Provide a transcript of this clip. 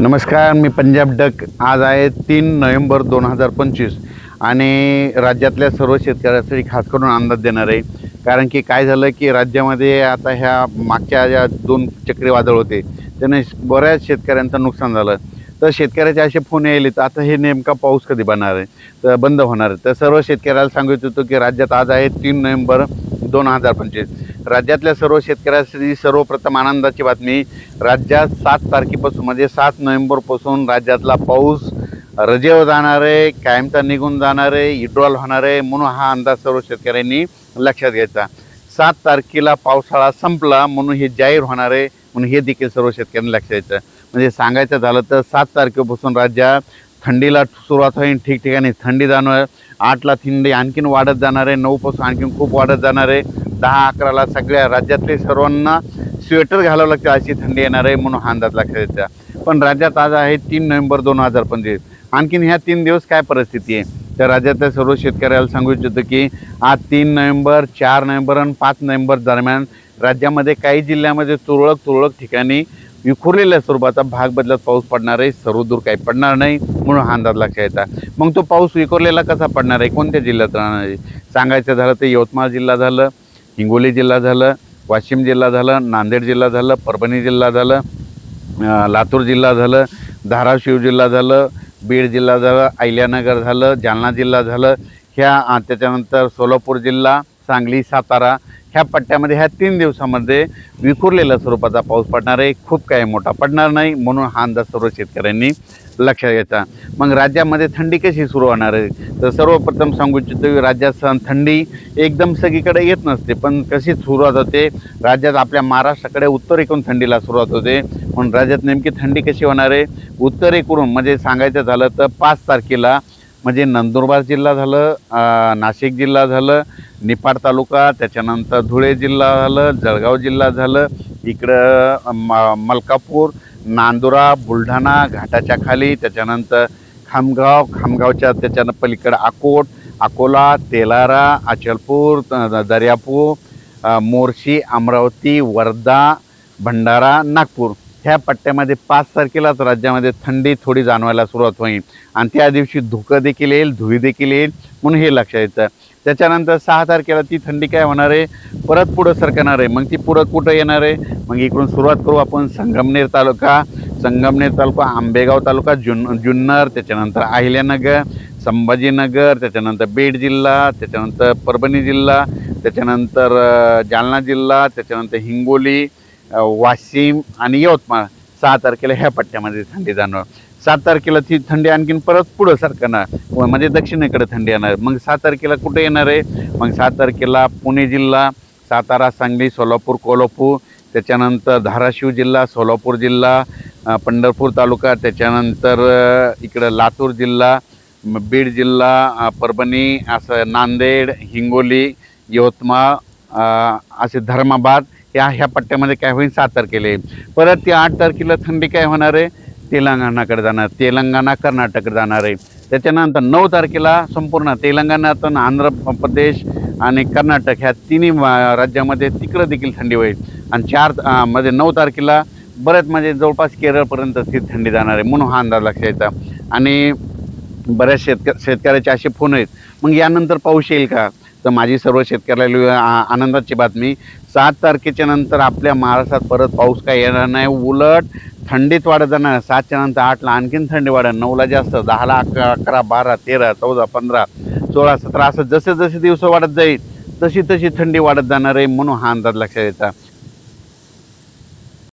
नमस्कार मी पंजाब डक. आज आहे तीन नोव्हेंबर दोन हजार पंचवीस आणि राज्यातल्या सर्व शेतकऱ्यांसाठी खास करून अंदाज देणार आहे. कारण की काय झालं की राज्यामध्ये आता ह्या मागच्या ज्या दोन चक्रीवादळ होते त्याने बऱ्याच शेतकऱ्यांचं नुकसान झालं. तर शेतकऱ्याचे असे फोन यायले तर आता हे नेमका पाऊस कधी बनणार आहे? तर बंद होणार आहे. तर सर्व शेतकऱ्याला सांगत होतो की राज्यात आज आहे तीन नोव्हेंबर दोन हजार पंचवीस. राज्यातल्या सर्व शेतकऱ्यांसाठी सर्वप्रथम आनंदाची बातमी राज्यात सात तारखेपासून म्हणजे सात नोव्हेंबरपासून राज्यातला पाऊस रजेवर जाणार आहे कायमचा निघून जाणार आहे इड्रॉल होणार आहे म्हणून हा अंदाज सर्व शेतकऱ्यांनी लक्षात घ्यायचा. सात तारखेला पावसाळा संपला म्हणून हे जाहीर होणार आहे म्हणून हे देखील सर्व शेतकऱ्यांनी लक्षात घ्यायचं. म्हणजे सांगायचं झालं तर सात तारखेपासून राज्यात थंडीला सुरुवात होईल ठिकठिकाणी थंडी जाणार आठला थंडी आणखीन वाढत जाणार आहे नऊपासून आणखीन खूप वाढत जाणार आहे. दहा अकराला सगळ्या राज्यातले सर्वांना स्वेटर घालावं लागतं अशी थंडी येणार आहे म्हणून हा अंदाज लक्षात द्यायचा पण राज्यात आज आहे तीन नोव्हेंबर दोन हजार पंचवीस. आणखीन ह्या तीन दिवस काय परिस्थिती आहे? तर राज्यातल्या सर्व शेतकऱ्याला सांगू इच्छितो की आज तीन नोव्हेंबर चार नोव्हेंबर आणि पाच नोव्हेंबर दरम्यान राज्यामध्ये काही जिल्ह्यामध्ये तुरळक तुरळक ठिकाणी विखुरलेल्या स्वरूपाचा भाग बदलत पाऊस पडणार आहे सर्वदूर काही पडणार नाही म्हणून हा अंदाज लक्षात येता मग तो पाऊस विखुरलेला कसा पडणार आहे? कोणत्या जिल्ह्यात राहणार आहे? सांगायचं झालं तर यवतमाळ जिल्हा झालं हिंगोली जिल्हा झालं वाशिम जिल्हा झालं नांदेड जिल्हा झालं परभणी जिल्हा झालं लातूर जिल्हा झालं धाराशिव जिल्हा झालं बीड जिल्हा झालं अहिल्यानगर झालं जालना जिल्हा झालं. ह्या त्याच्यानंतर सोलापूर जिल्हा सांगली सातारा ह्या पट्ट्यामध्ये ह्या तीन दिवसामध्ये विखुरलेल्या स्वरूपाचा पाऊस पडणार आहे. खूप काही मोठा पडणार नाही म्हणून हा अंदाज सर्व शेतकऱ्यांनी लक्षात घ्यायचा. मग राज्यामध्ये थंडी कशी सुरू होणार आहे? तर सर्वप्रथम सांगू इच्छितो की राज्यात सण थंडी एकदम सगळीकडे येत नसते पण कशी सुरुवात होते? राज्यात आपल्या महाराष्ट्राकडे उत्तरेकडून थंडीला सुरुवात होते. म्हणून राज्यात नेमकी थंडी कशी होणार आहे? उत्तरेकडून म्हणजे सांगायचं झालं तर पाच तारखेला म्हणजे नंदुरबार जिल्हा झालं नाशिक जिल्हा झालं निफाड तालुका त्याच्यानंतर धुळे जिल्हा झालं जळगाव जिल्हा झालं इकडं म मलकापूर नांदुरा बुलढाणा घाटाच्या खाली त्याच्यानंतर खामगाव खामगावच्या त्याच्यानं पलीकडं अकोट अकोला तेलारा अचलपूर दर्यापूर मोर्शी अमरावती वर्धा भंडारा नागपूर. ह्या पट्ट्यामध्ये पाच तारखेलाच राज्यामध्ये थंडी थोडी जाणवायला सुरुवात होईल. आणि त्या दिवशी धुकं देखील येईल धुळी देखील येईल म्हणून हे लक्षात येतं. त्याच्यानंतर सहा तारखेला ती थंडी काय होणार आहे? परत पुढं सरकणार आहे. मग ती पुढं कुठं येणार आहे? मग इकडून सुरुवात करू आपण संगमनेर तालुका. संगमनेर तालुका आंबेगाव तालुका जुन जुन्नर त्याच्यानंतर अहिल्यानगर संभाजीनगर त्याच्यानंतर बीड जिल्हा त्याच्यानंतर परभणी जिल्हा त्याच्यानंतर जालना जिल्हा त्याच्यानंतर हिंगोली वाशिम आणि यवतमाळ. सहा तारखेला ह्या पट्ट्यामध्ये थंडी जाणवणार. सात तारखेला ती थंडी आणखीन परत पुढं सरकणार म्हणजे दक्षिणेकडे थंडी येणार. मग सात तारखेला कुठे येणार आहे? मग सात तारखेला पुणे जिल्हा सातारा सांगली सोलापूर कोल्हापूर त्याच्यानंतर धाराशिव जिल्हा सोलापूर जिल्हा पंढरपूर तालुका त्याच्यानंतर इकडं लातूर जिल्हा बीड जिल्हा परभणी असं नांदेड हिंगोली यवतमाळ असे धर्माबाद या ह्या पट्ट्यामध्ये काय होईल? सात तारखेला परत ती आठ तारखेला थंडी काय होणार आहे? तेलंगणाकडे जाणार. तेलंगणा कर्नाटककडे जाणार आहे. त्याच्यानंतर नऊ तारखेला संपूर्ण तेलंगणातून आंध्र प्रदेश आणि कर्नाटक ह्या तिन्ही राज्यामध्ये तिकडं देखील थंडी होईल. आणि चार म्हणजे मध्ये नऊ तारखेला बरेच म्हणजे जवळपास केरळपर्यंत ती थंडी जाणार आहे म्हणून हा अंदाज लक्षात यायचा आणि बऱ्याच शेतक शेतकऱ्याचे असे फोन आहेत. मग यानंतर पाऊस येईल का? तर माझी सर्व शेतकऱ्याला आ- आनंदाची बातमी. सात तारखेच्या नंतर आपल्या महाराष्ट्रात परत पाऊस काय येणार नाही. उलट थंडीत वाढत जाणार. सातच्या नंतर आठला आणखीन थंडी वाढेल. नऊला जास्त दहाला अकरा अकरा बारा तेरा चौदा पंधरा सोळा सतरा असं जसे जसे दिवस वाढत जाईल तशी तशी थंडी वाढत जाणार आहे म्हणून हा अंदाज लक्षात येतात